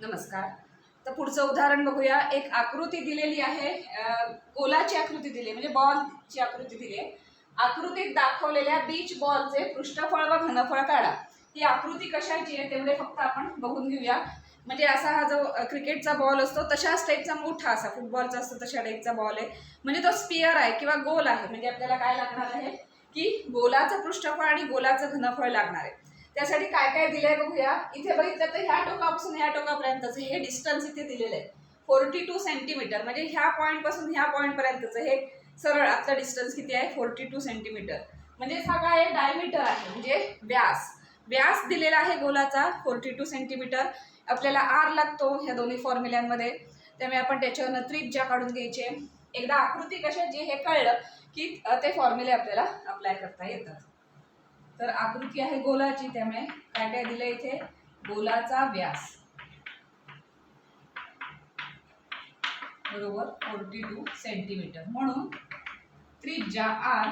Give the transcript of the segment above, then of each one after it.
नमस्कार. तर पुढचं उदाहरण बघूया. एक आकृती दिलेली आहे. गोलाची आकृती दिली आहे. म्हणजे बॉलची आकृती दिली आहे. आकृतीत दाखवलेल्या बीच बॉलचे पृष्ठफळ व घनफळ काढा. ही आकृती कशाची आहे तेवढे फक्त आपण बघून घेऊया. म्हणजे असा हा जो क्रिकेटचा बॉल असतो तशाच टाईपचा मोठा असा फुटबॉलचा असतो तशा टाईपचा बॉल आहे. म्हणजे तो स्पिअर आहे किंवा गोल आहे. म्हणजे आपल्याला काय लागणार आहे? की गोलाचं पृष्ठफळ आणि गोलाचं घनफळ लागणार आहे. त्यासाठी काय काय दिलंय बघूया. इथे बघितलं तर ह्या टोकापासून ह्या टोकापर्यंतचं हे डिस्टन्स इथे दिलेलं आहे फोर्टी टू सेंटीमीटर म्हणजे ह्या पॉईंटपासून पासून ह्या पॉईंटपर्यंतचं पर्यंतचं हे सरळ आतलं डिस्टन्स किती आहे? फोर्टी टू सेंटीमीटर म्हणजे हा काय डायमीटर आहे म्हणजे व्यास. व्यास दिलेला आहे गोलाचा फोर्टी टू सेंटीमीटर आपल्याला आर लागतो ह्या दोन्ही फॉर्म्युल्यांमध्ये त्यामुळे आपण त्याच्यावरनं त्रिज्या काढून घ्यायचे एकदा आकृती कशाची हे कळलं की ते फॉर्म्युले आपल्याला अप्लाय करता येतात. तर आकृती आहे गोलाची त्यामुळे काय काय दिलं इथे? गोलाचा व्यास. बरोबर फोर्टी टू सेंटीमीटर म्हणून त्रिज्या आर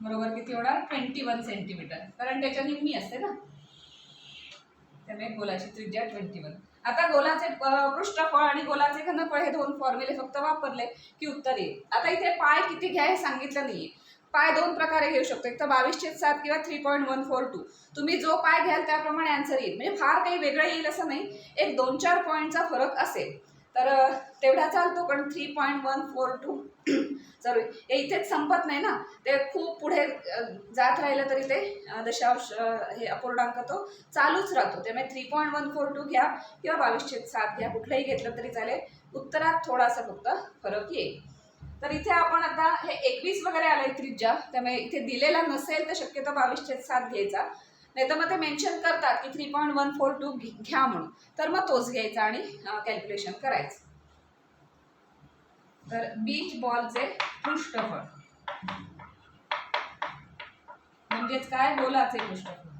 बरोबर किती होणार ट्वेंटी वन सेंटीमीटर कारण त्याच्या निम्मी असते ना? त्यामुळे गोलाची त्रिज्या ट्वेंटी वन आता गोलाचे पृष्ठफळ आणि गोलाचे घनफळ हे दोन फॉर्म्युले फक्त वापरले की उत्तर येईल. आता इथे पाय किती घ्या हे सांगितलं नाहीये. पाय दोन प्रकारे घेऊ शकतो. एक तर बावीसशे सात किंवा three point one four two तुम्ही जो पाय घ्याल त्याप्रमाणे आन्सर येईल. म्हणजे फार काही वेगळं येईल असं नाही. एक दोन चार पॉईंटचा फरक असेल. तर तेवढा चालतो पण three point one four two. Sorry हे इथेच संपत नाही ना. ते खूप पुढे जात राहिलं तरी ते दशांश हे अपूर्णांक तो चालूच राहतो. त्यामुळे म्हणजे three point one four two घ्या किंवा बावीसशे सात घ्या कुठलंही घेतलं तरी चालेल. उत्तरात थोडासा फक्त फरक येईल. तर इथे आपण आता हे एकवीस वगैरे आलंय त्रिज्या. त्यामुळे इथे दिलेला नसेल तर शक्यतो बावीसशे सात घ्यायचा. नाही तर मग ते मेन्शन करतात की three point one four two घ्या म्हणून. तर मग तोच घ्यायचा आणि कॅल्क्युलेशन करायचं. तर बीच बॉलचे पृष्ठफळ. म्हणजेच काय? गोलाचे पृष्ठफळ.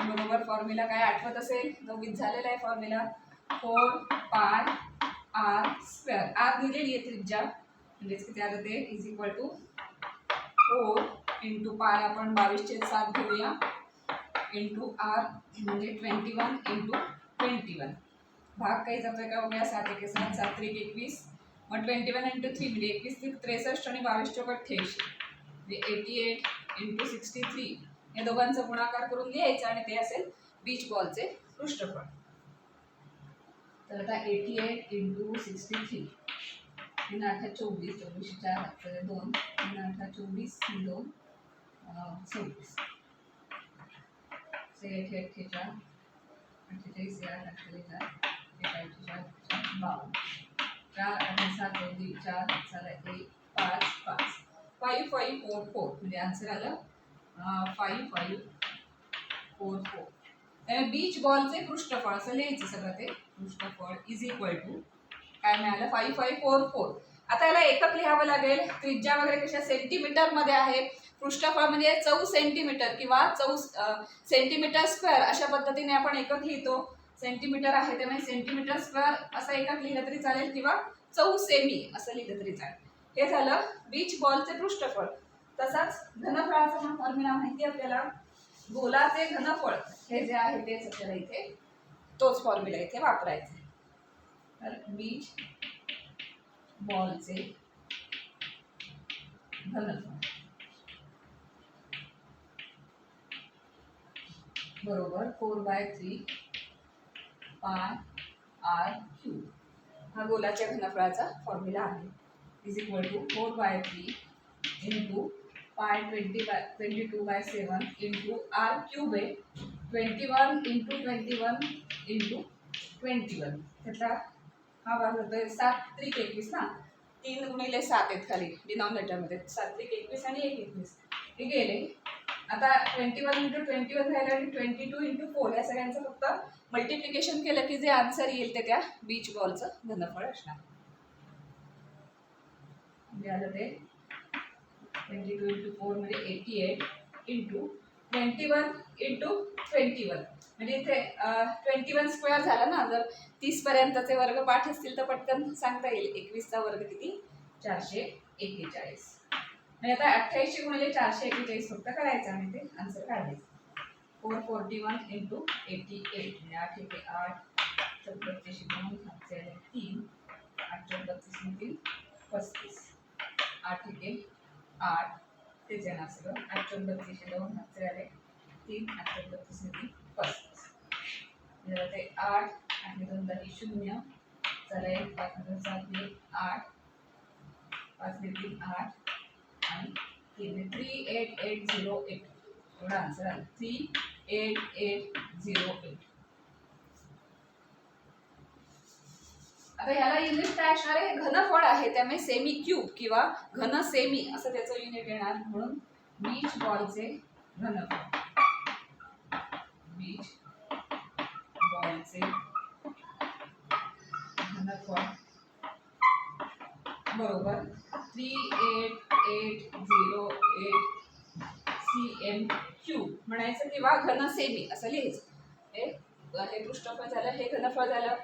बरोबर फॉर्म्युला काय आठवत असेल? नववीत झालेला आहे formula four pi r square r दिलेली आहे त्रिज्या. म्हणजेच किती आलं ते is equal to four into pi आपण बावीसचे सात घेऊया. इंटू आर म्हणजे twenty one into twenty one भाग काही जातोय का बघूया? सात एक सात सात त्रिक एकवीस. मग ट्वेंटी वन इंटू थ्री म्हणजे एकवीस त्रिक त्रेसष्ट आणि बावीस चौक अठ्ठ्याऐंशी म्हणजे eighty eight into sixty three या दोघांचा गुणाकार करून लिहायचा आणि ते असेल बीच बॉलचे पृष्ठफळ. तर आता eighty eight into sixty three तीन आठ चोवीस चोवीस चार अठरा दोन तीन आठ चोवीस दोन सव्वीस. से अठ्ठेचाळ अठ्ठेचाळीस या अठ्ठेचाळीस चार. एकाऐंशी चार बावन्न. चार आणि सात दोन चार साला एक पाच पाच. फाईव्ह फाईव्ह फोर फोर म्हणजे आन्सर आलं. फाईव्ह फाईव्ह फोर फोर त्यामुळे बीच बॉलचे पृष्ठफळ असं लिहायचं सगळं ते. पृष्ठफळ इज इक्वल टू काय मिळालं? फाईव्ह फाईव्ह फोर फोर आता याला एकक लिहावं लागेल. त्रिज्या वगैरे कशा सेंटीमीटरमध्ये आहे? पृष्ठफळ म्हणजे चौ सेंटीमीटर किंवा चौ सेंटीमीटर स्क्वेअर अशा पद्धतीने आपण एकक लिहितो. सेंटीमीटर आहे त्यामुळे सेंटीमीटर स्क्वेअर असं एकक लिहिलं तरी चालेल किंवा चौ सेमी असं लिहिलं तरी चालेल. हे झालं बीच बॉलचे पृष्ठफळ. तसाच घनफळाचा फॉर्म्युला माहिती आहे आपल्याला? गोलाचे घनफळ. हे जे आहे तेच आपल्याला इथे तोच फॉर्म्युला इथे वापरायचा आहे. तर बीच बॉलचे घनफळ. बरोबर four by three pi r cube हा गोलाच्या घनफळाचा फॉर्म्युला आहे. Is equal to four by three into pi twenty by twenty two by seven into r cube आहे. Twenty one into twenty one into twenty one त्याचा हा भाग होतोय सात त्रिक एकवीस ना? तीन गुणिले सात आहेत खाली डिनॉमिनेटरमध्ये सात त्रिक एकवीस आणि एक एकवीस. हे गेले. आता twenty one into twenty one राहिलं आणि ट्वेंटी टू इंटू फोर या सगळ्यांचं फक्त मल्टिप्लिकेशन केलं की जे आन्सर येईल ते त्या बीच बॉलचं घनफळ असणार. म्हणजे आलं ते. ट्वेंटी टू इंटू फोर म्हणजे eighty eight into twenty one into twenty one म्हणजे इथे ट्वेंटी वन स्क्वेअर झाला ना जर तीसपर्यंतचे वर्ग पाठ असतील तर पटकन सांगता येईल एकवीसचा वर्ग किती? चारशे एक्केचाळीस म्हणजे आता अठ्ठ्याऐंशी गुणिले चारशे एक्केचाळीस फक्त करायचं आणि ते आन्सर काढायचं. Four forty one into eighty eight म्हणजे आठ एके आठ चौबत्तीसशे दोन सातशे तीन आठ चौबत्तीस तीन पस्तीस. आठ एके आठ तेच येणार सगळं आठ चौबत्तीसशे दोन सातशे आले तीन आठ चौबत्तीस पस्तीस. ते आठ आणि दोन दही शून्य. चला एक पाच दोन सात एक आठ. पाच ने तीन आठ. आणि तीन three eight eight zero eight. एवढा आन्सर आला. Three eight eight zero eight. आता ह्याला युनिट काय असणार आहे घनफळ आहे त्यामुळे सेमी क्यूब किंवा घन सेमी असं त्याचं युनिट येणार. म्हणून बीच बॉलचे घनफळ बीच बॉलचे घनफळ बरोबर. Three eight eight zero eight c m cube म्हणायचं किंवा घन सेमी असं लिहायचं. हे हे पृष्ठफळ झालं हे घनफळ झालं.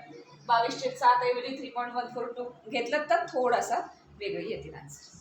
बावीसशे सात ऐवजी three point one four two घेतलं तर थोडासा वेगळी येतील आन्सर